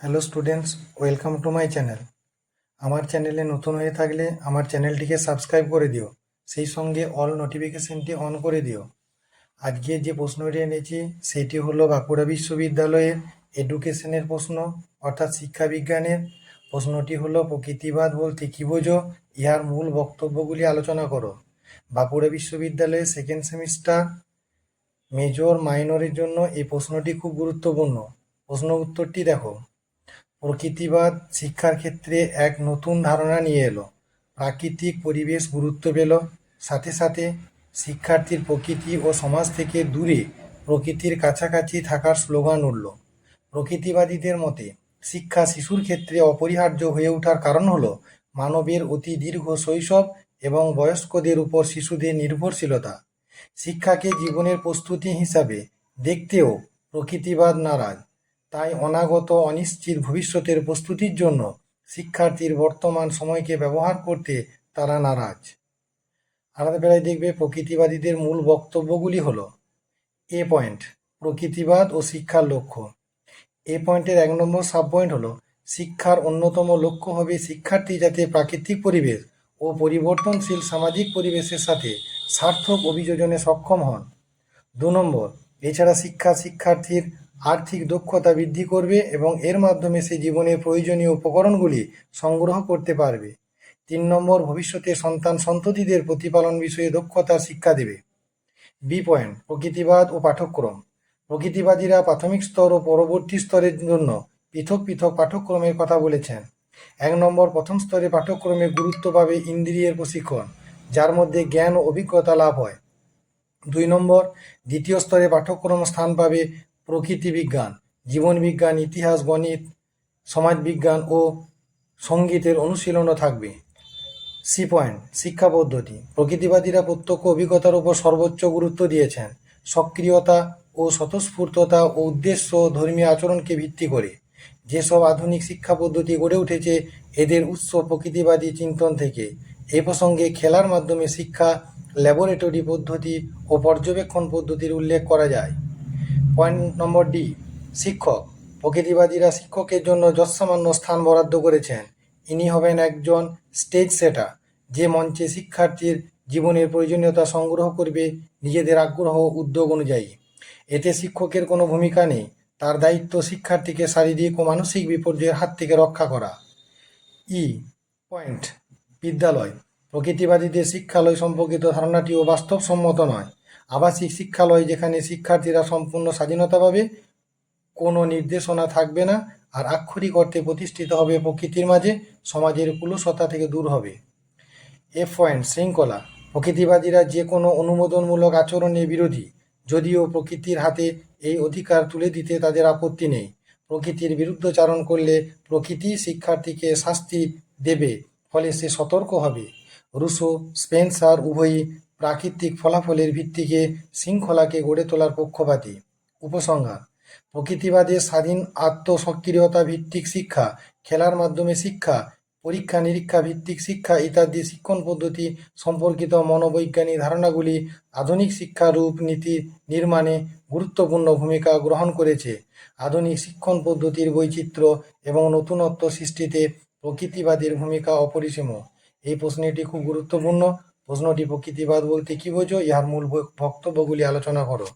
Hello students, welcome to my channel. আমার চ্যানেলে নতুন হয়ে থাকলে আমার চ্যানেলটিকে সাবস্ক্রাইব করে দিও, সেই সঙ্গে অল নোটিফিকেশনটি অন করে দিও। আজকে যে প্রশ্নটি এনেছি, সেটি হলো বাঁকুড়া বিশ্ববিদ্যালয়ের এডুকেশনের প্রশ্ন, অর্থাৎ শিক্ষাবিজ্ঞানের। প্রশ্নটি হলো, প্রকৃতিবাদ বলতে কী বোঝো? ইহার মূল বক্তব্যগুলি আলোচনা করো। বাঁকুড়া বিশ্ববিদ্যালয়ের সেকেন্ড সেমিস্টার মেজর মাইনরের জন্য এই প্রশ্নটি খুব গুরুত্বপূর্ণ। প্রশ্ন উত্তরটি দেখো। প্রকৃতিবাদ শিক্ষার ক্ষেত্রে এক নতুন ধারণা নিয়ে এলো। প্রাকৃতিক পরিবেশ গুরুত্ব পেল। সাথে সাথে শিক্ষার্থীর প্রকৃতি ও সমাজ থেকে দূরে প্রকৃতির কাছাকাছি থাকার স্লোগান উঠল। প্রকৃতিবাদীদের মতে, শিক্ষা শিশুর ক্ষেত্রে অপরিহার্য হয়ে ওঠার কারণ হলো মানবের অতি দীর্ঘ শৈশব এবং বয়স্কদের উপর শিশুদের নির্ভরশীলতা। শিক্ষাকে জীবনের প্রস্তুতি হিসাবে দেখতেও প্রকৃতিবাদ নারাজ। তাই অনাগত অনিশ্চিত ভবিষ্যতের প্রস্তুতির জন্য শিক্ষার্থীর বর্তমান সময়কে ব্যবহার করতে তারা নারাজ। আলাদা বেলায় দেখবে প্রকৃতিবাদীদের মূল বক্তব্যগুলি হলো, এ পয়েন্ট, প্রকৃতিবাদ ও শিক্ষার লক্ষ্য। এ পয়েন্টের এক নম্বর সাব পয়েন্ট হলো, শিক্ষার অন্যতম লক্ষ্য হবে শিক্ষার্থী যাতে প্রাকৃতিক পরিবেশ ও পরিবর্তনশীল সামাজিক পরিবেশের সাথে সার্থক অভিযোজনে সক্ষম হন। দু নম্বর, এছাড়া শিক্ষা শিক্ষার্থীর আর্থিক দক্ষতা বৃদ্ধি করবে এবং এর মাধ্যমে সে জীবনের প্রয়োজনীয় উপকরণগুলি সংগ্রহ করতে পারবে। তিন নম্বর, ভবিষ্যতে সন্তান সন্ততিদের প্রতিপালন বিষয়ে দক্ষতার শিক্ষা দেবে। বি পয়েন্ট প্রকৃতিবাদ ও পাঠ্যক্রম। প্রকৃতিবাদীরা প্রাথমিক স্তর ও পরবর্তী স্তরের জন্য পৃথক পৃথক পাঠ্যক্রমের কথা বলেছেন। এক নম্বর, প্রথম স্তরে পাঠ্যক্রমে গুরুত্ব পাবে ইন্দ্রিয়ের প্রশিক্ষণ, যার মধ্যে জ্ঞান ও অভিজ্ঞতা লাভ হয়। দুই নম্বর, দ্বিতীয় স্তরে পাঠ্যক্রম স্থান পাবে প্রকৃতি বিজ্ঞান জীবনবিজ্ঞান ইতিহাস, গণিত সমাজবিজ্ঞান ও সঙ্গীতের অনুশীলনও থাকবে। সি পয়েন্ট, শিক্ষা পদ্ধতি। প্রকৃতিবাদীরা প্রত্যক্ষ অভিজ্ঞতার উপর সর্বোচ্চ গুরুত্ব দিয়েছেন। সক্রিয়তা ও স্বতঃস্ফূর্ততা ও উদ্দেশ্য ধর্মীয় আচরণকে ভিত্তি করে। যেসব আধুনিক শিক্ষা পদ্ধতি গড়ে উঠেছে, এদের উৎস প্রকৃতিবাদী চিন্তন থেকে। এ প্রসঙ্গে খেলার মাধ্যমে শিক্ষা, ল্যাবরেটরি পদ্ধতি ও পর্যবেক্ষণ পদ্ধতির উল্লেখ করা যায়। পয়েন্ট নম্বর ডি, শিক্ষক। প্রকৃতিবাদীরা শিক্ষকের জন্য যৎসামান্য স্থান বরাদ্দ করেছেন। ইনি হবেন একজন স্টেজ সেটার, যে মঞ্চে শিক্ষার্থীর জীবনের প্রয়োজনীয়তা সংগ্রহ করবে নিজেদের আগ্রহ উদ্যোগ অনুযায়ী। এতে শিক্ষকের কোনো ভূমিকা নেই। তার দায়িত্ব শিক্ষার্থীকে শারীরিক ও মানসিক বিপর্যয়ের হাত থেকে রক্ষা করা। ই, পয়েন্ট, বিদ্যালয়। প্রকৃতিবাদীদের শিক্ষালয় সম্পর্কিত ধারণাটিও বাস্তবসম্মত নয়। আবাসিক শিক্ষালয় যেখানে শিক্ষার্থীরা সম্পূর্ণ স্বাধীনতা পাবে, কোনো নির্দেশনা থাকবে না আর আক্ষরিক অর্থে প্রতিষ্ঠিত হবে প্রকৃতির মাঝে, সমাজের কুলসতা থেকে দূর হবে। এফ পয়েন্ট, শৃঙ্খলা। প্রকৃতিবাদীরা যে কোনো অনুমোদনমূলক আচরণে বিরোধী, যদিও প্রকৃতির হাতে এই অধিকার তুলে দিতে তাদের আপত্তি নেই। প্রকৃতির বিরুদ্ধচারণ করলে প্রকৃতি শিক্ষার্থীকে শাস্তি দেবে, ফলে সে সতর্ক হবে। রুশো, স্পেন্সার, উভয়ই প্রাকৃতিক ফলাফলের ভিত্তিকে শৃঙ্খলাকে গড়ে তোলার পক্ষপাতী। উপসংহার প্রকৃতিবাদের স্বাধীন আত্মসক্রিয়তা ভিত্তিক শিক্ষা, খেলার মাধ্যমে শিক্ষা, পরীক্ষা নিরীক্ষা ভিত্তিক শিক্ষা ইত্যাদি শিক্ষণ পদ্ধতি সম্পর্কিত মনোবৈজ্ঞানিক ধারণাগুলি আধুনিক শিক্ষা রূপ নীতি নির্মাণে গুরুত্বপূর্ণ ভূমিকা গ্রহণ করেছে। আধুনিক শিক্ষণ পদ্ধতির বৈচিত্র্য এবং নতুনত্ব সৃষ্টিতে প্রকৃতিবাদের ভূমিকা অপরিসীম। এই প্রশ্নটি খুব গুরুত্বপূর্ণ। প্রশ্নটি প্রকৃতিবাদ বলতে কী বোঝো? ইহার মূল বক্তব্যগুলি আলোচনা করো।